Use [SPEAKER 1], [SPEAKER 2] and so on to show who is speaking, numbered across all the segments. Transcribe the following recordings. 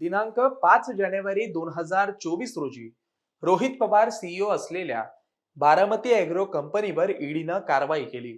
[SPEAKER 1] दिनांक पाच जानेवारी दोन हजार चोवीस रोजी रोहित पवार सीईओ असलेल्या बारामती अॅग्रो कंपनीवर ईडीनं कारवाई केली.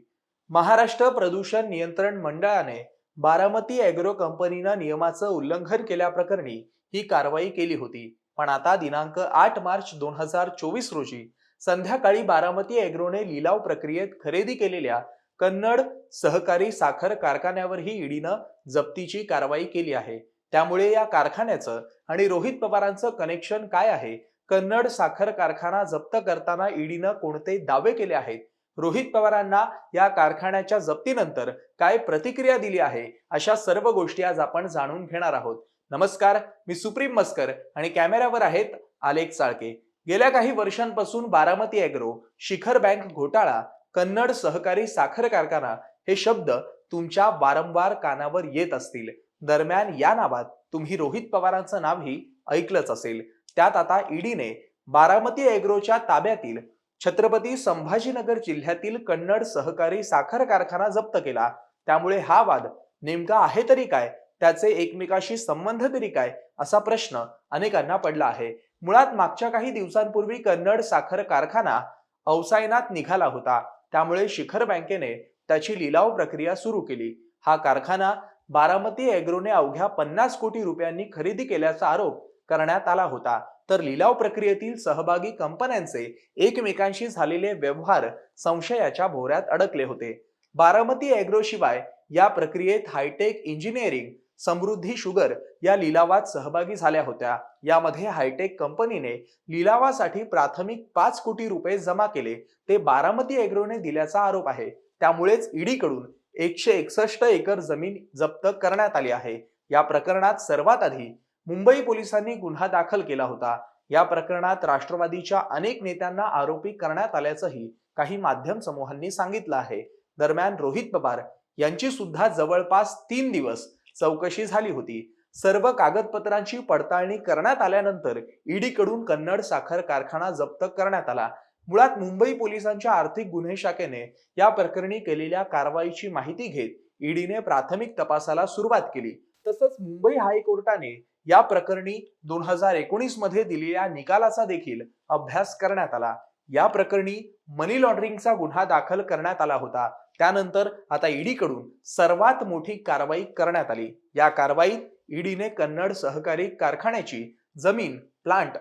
[SPEAKER 1] महाराष्ट्र प्रदूषण नियंत्रण मंडळाने बारामती अॅग्रो कंपनीनं नियमाचं उल्लंघन केल्याप्रकरणी ही कारवाई केली होती. पण आता दिनांक आठ मार्च दोन हजार चोवीस रोजी संध्याकाळी बारामती अॅग्रोने लिलाव प्रक्रियेत खरेदी केलेल्या कन्नड सहकारी साखर कारखान्यावरही ईडीनं जप्तीची कारवाई केली आहे. त्यामुळे या कारखान्याचं आणि रोहित पवारांचं कनेक्शन काय आहे? कन्नड साखर कारखाना जप्त करताना ईडीनं कोणते दावे केले आहेत? रोहित पवारांना या कारखान्याच्या जप्तीनंतर काय प्रतिक्रिया दिली आहे? अशा सर्व गोष्टी आज आपण जाणून घेणार आहोत. नमस्कार मी सुप्रीम मस्कर आणि कॅमेऱ्यावर आहेत आलेख चाळके गेल्या काही वर्षांपासून बारामती अॅग्रो शिखर बँक घोटाळा कन्नड सहकारी साखर कारखाना हे शब्द तुमच्या वारंवार कानावर येत असतील. दरम्यान या नावात तुम्ही रोहित पवारांचं नावही ऐकलंच असेल. त्यात आता ईडीने बारामती एग्रोच्या ताब्यातील छत्रपती संभाजीनगर जिल्ह्यातील कन्नड सहकारी साखर कारखाना जप्त केला. त्यामुळे हा वाद नेमका आहे तरी काय? त्याचे एकमेकाशी संबंध तरी काय? असा प्रश्न अनेकांना पडला आहे. मुळात मागच्या काही दिवसांपूर्वी कन्नड साखर कारखाना अवसायनात निघाला होता. त्यामुळे शिखर बँकेने त्याची लिलाव प्रक्रिया सुरू केली. हा कारखाना बारामती अॅग्रोने अवघ्या पन्नास कोटी रुपयांनी खरेदी केल्याचा आरोप करण्यात आला होता. तर लिलाव प्रक्रियेतील सहभागी कंपन्यांचे एकमेकांशी झालेले व्यवहार संशयाच्या भोऱ्यात अडकले होते. बारामती एग्रो शिवाय या प्रक्रियेत हायटेक इंजिनिअरिंग समृद्धी शुगर या लिलावात सहभागी झाल्या होत्या. यामध्ये हायटेक कंपनीने लिलावासाठी प्राथमिक पाच कोटी रुपये जमा केले. ते बारामती अॅग्रोने दिल्याचा आरोप आहे. त्यामुळेच ईडीकडून एकशे एकसष्ट एकर जमीन जप्त करण्यात आली आहे. या प्रकरणात सर्वात आधी मुंबई पोलिसांनी गुन्हा दाखल केला होता. या प्रकरणात राष्ट्रवादीच्या अनेक नेत्यांना आरोपी करण्यात आल्याचंही काही माध्यम समूहांनी सांगितलं आहे. दरम्यान रोहित पवार यांची सुद्धा जवळपास तीन दिवस चौकशी झाली होती. सर्व कागदपत्रांची पडताळणी करण्यात आल्यानंतर ईडीकडून कन्नड साखर कारखाना जप्त करण्यात आला. मुळात मुंबई पोलिसांच्या आर्थिक गुन्हे शाखेने या प्रकरणी केलेल्या कारवाईची माहिती घेत ईडीने प्राथमिक तपासाला सुरुवात केली. तसंच मुंबई हायकोर्टाने या प्रकरणी दोन हजार एकोणीसमध्ये दिलेल्या निकालाचा देखील अभ्यास करण्यात आला. या प्रकरणी मनी लॉन्ड्रिंगचा गुन्हा दाखल करण्यात आला होता. त्यानंतर आता ईडीकडून सर्वात मोठी कारवाई करण्यात आली. या कारवाईत ईडीने कन्नड सहकारी कारखान्याची जमीन प्लांट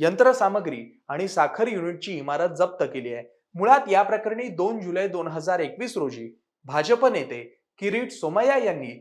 [SPEAKER 1] यंत्रसामग्री आणि साखर युनिटची इमारत जप्त केली आहे. मुळात या प्रकरणी दोन जुलै दोन हजार एकवीस रोजी भाजप नेते किरीट सोमय्या यांनी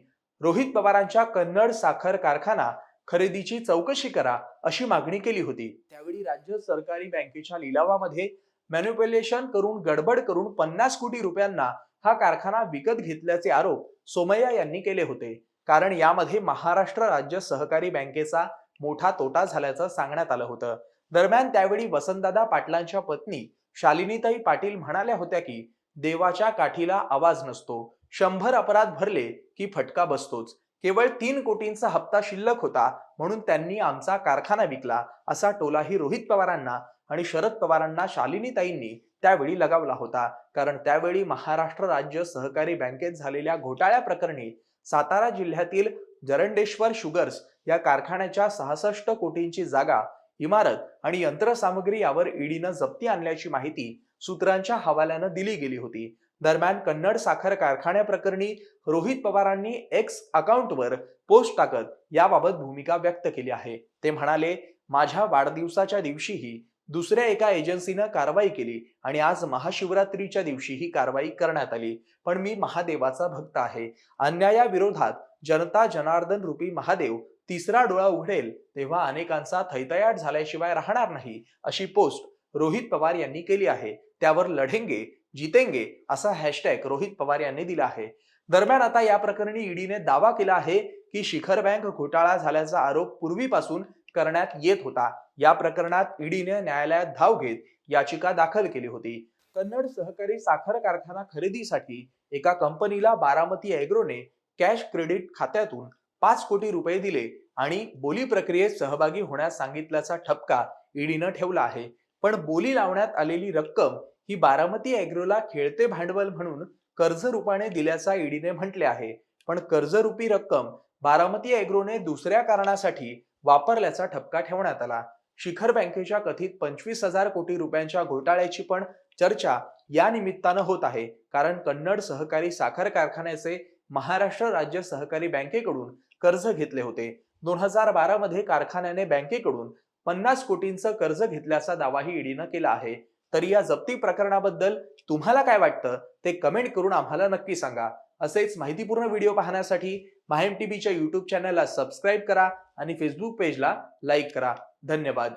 [SPEAKER 1] रोहित पवारांच्या कन्नड साखर कारखाना खरेदीची चौकशी करा अशी मागणी केली होती. त्यावेळी राज्य सरकारी बँकेच्या लिलावामध्ये मॅन्युप्युलेशन करून गडबड करून पन्नास कोटी रुपयांना हा कारखाना विकत घेतल्याचे आरोप सोमय्या यांनी केले होते. कारण यामध्ये महाराष्ट्र राज्य सहकारी बँकेचा मोठा तोटा झाल्याचं सांगण्यात आलं होतं. दरम्यान त्यावेळी वसंतदादा पाटलांच्या पत्नी शालिनीताई पाटील म्हणाल्या होत्या की देवाच्या काठीला आवाज नसतो. शंभर अपराध भरले की फटका बसतोच. केवळ तीन कोटींचा हप्ता शिल्लक होता म्हणून त्यांनी आमचा कारखाना विकला असा टोलाही रोहित पवारांना आणि शरद पवारांना शालिनीताईंनी त्यावेळी लगावला होता. कारण त्यावेळी महाराष्ट्र राज्य सहकारी बँकेत झालेल्या घोटाळ्या प्रकरणी सातारा जिल्ह्यातील जरंडेश्वर शुगर्स या कारखान्याच्या सहासष्ट कोटींची जागा इमारत आणि यंत्रसामग्री यावर ईडीनं जप्ती आणल्याची माहिती सूत्रांच्या हवाल्यानं दिली गेली होती. दरम्यान कन्नड साखर कारखान्याप्रकरणी रोहित पवारांनी एक्स अकाउंटवर पोस्ट टाकत याबाबत भूमिका व्यक्त केली आहे. ते म्हणाले माझ्या वाढदिवसाच्या दिवशीही दुसऱ्या एका एजन्सीनं कारवाई केली आणि आज महाशिवरात्रीच्या दिवशी ही कारवाई करण्यात आली. पण मी महादेवाचा भक्त आहे. अन्यायाविरोधात जनता जनार्दन रूपी महादेव तिसरा डोळा उघडेल तेव्हा अनेकांचा थैतयाट झाल्याशिवाय राहणार नाही अशी पोस्ट रोहित पवार यांनी केली आहे. त्यावर लढेंगे जितेंगे असा हॅशटॅग रोहित पवार यांनी दिला आहे. दरम्यान आता या प्रकरणी ईडीने दावा केला आहे की शिखर बँक घोटाळा झाल्याचा आरोप पूर्वीपासून करण्यात येत होता. या प्रकरणात ईडीने न्यायालयात धाव घेत याचिका दाखल केली होती. कन्नड सहकारी साखर कारखाना खरेदीसाठी एका कंपनीला बारामती अॅग्रोने कॅश क्रेडिट खात्यातून पाच कोटी रुपये दिले आणि बोली प्रक्रियेत सहभागी होण्यास सांगितल्याचा ठपका ईडीनं ठेवला आहे. पण बोली लावण्यात आलेली रक्कम ही बारामती अॅग्रोला खेळते भांडवल म्हणून कर्ज रूपाने दिल्याचा ईडीने म्हटले आहे. पण कर्जरूपी रक्कम बारामती अॅग्रोने दुसऱ्या कारणासाठी वापरल्याचा ठपका ठेवण्यात आला. शिखर बँकेच्या कथित पंचवीस हजार कोटी रुपयांच्या घोटाळ्याची पण चर्चा या निमित्तानं होत आहे. कारण कन्नड सहकारी साखर कारखान्याचे महाराष्ट्र राज्य सहकारी बँकेकडून कर्ज घेतले होते. दोन हजार बारा मध्ये कारखान्याने बँकेकडून पन्नास कोटींचं कर्ज घेतल्याचा दावाही ईडीनं केला आहे. तर या जप्ती प्रकरणाबद्दल तुम्हाला काय वाटतं? ते कमेंट करून आम्हाला नक्की सांगा. असेच माहितीपूर्ण व्हिडिओ पाहण्यासाठी माहेम टीव्हीच्या युट्यूब चॅनलला सबस्क्राईब करा आणि फेसबुक पेजला लाईक करा. धन्यवाद.